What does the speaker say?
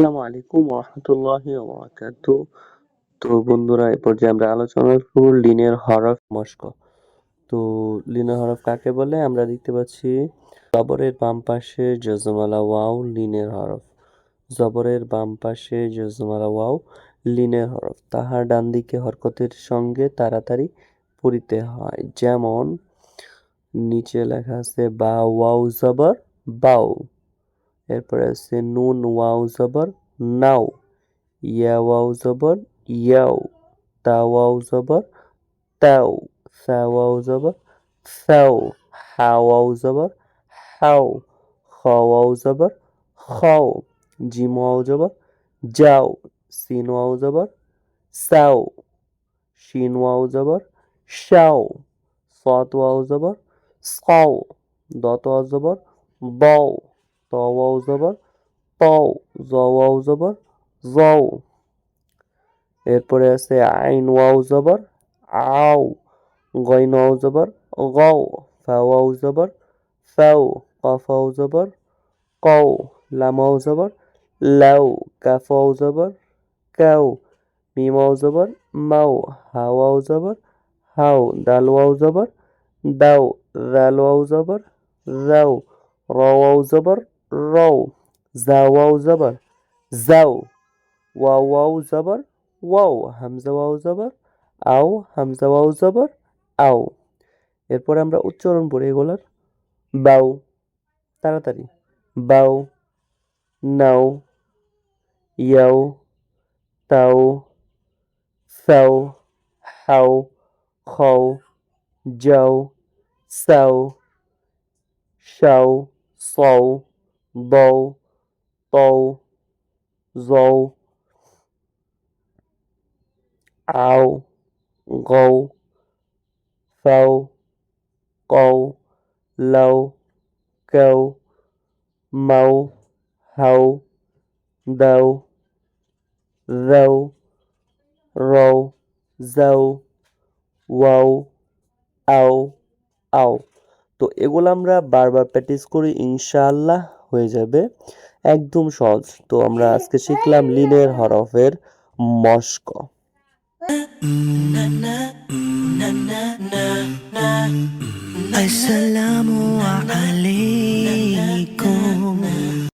আসসালামু আলাইকুম রহমতুল্লাহি তো বন্ধুরা এই পর্যায়ে আমরা আলোচনা করব লিনের হরফ মস্ক। তো লিনের হরফ কাকে বলে? আমরা দেখতে পাচ্ছি জবরের বাম পাশে জজমালা ওয়াও, লিনের হরফ। জবরের বাম পাশে জজমালা ওয়াও, লিনের হরফ। তাহার ডান দিকে হরকতের সঙ্গে তাড়াতাড়ি পড়িতে হয়। যেমন নিচে লেখা আছে বা ওয়াও জবর বাউ এরপরে আছে নুন ওয়াও জবর নাও ইয়া জবর ইয়াও তা ওয়াও জবর তাও সা ওয়াও জবর সাও হা ওয়াও জবর হাও খ ওয়াও জবর খাও জিম ওয়াও জবর যাও সিন ওয়াও জবর সাও শিন ওয়াও জবর শাও সাত জবর সাও দত ওয়াও জবর বাও ত ওয়াও জবর তও জ ওয়াও জবর জও এরপরে আছে আইন ওয়াও জবর আও গইন ওয়াও জবর গও ফা ওয়াও জবর ফাও কফ ওয়াও জবর কও লাম ওয়াও জবর লাউ কাফ ওয়াও জবর কাউ মিম ওয়াও জবর মাও হা ওয়াও জবর হাও দাল ওয়াও জবর দাও জাল ওয়াও জবর যাও র ওয়াও জবর রও জা ওয়াও যাও, ওয়াও ওয়াও, জবর। ওয়াও, হামজা, ওয়াও, জবর। আও, হামজা, ওয়াও, জবর। আও। এরপরে আমরা উচ্চারণ পড়ি এগুলার। বাউ তাড়াতাড়ি। বাউ নাও, ইয়াও, তাও, সাও, হাও, খাও, যাও, সাও শাও সও। বও তও জও আও গও ফাও, কও, লাও, কেও, মাও, হাও, দাও যাও রও যাও ওয়াও আও আও। তো এগুলো আমরা বারবার প্র্যাকটিস করি, ইনশাআল্লাহ। হয়ে যাবে। একদম সহজ। তো আমরা আজকে শিখলাম লিনের হরফের মস্ক। আসসালামু আলাইকুম।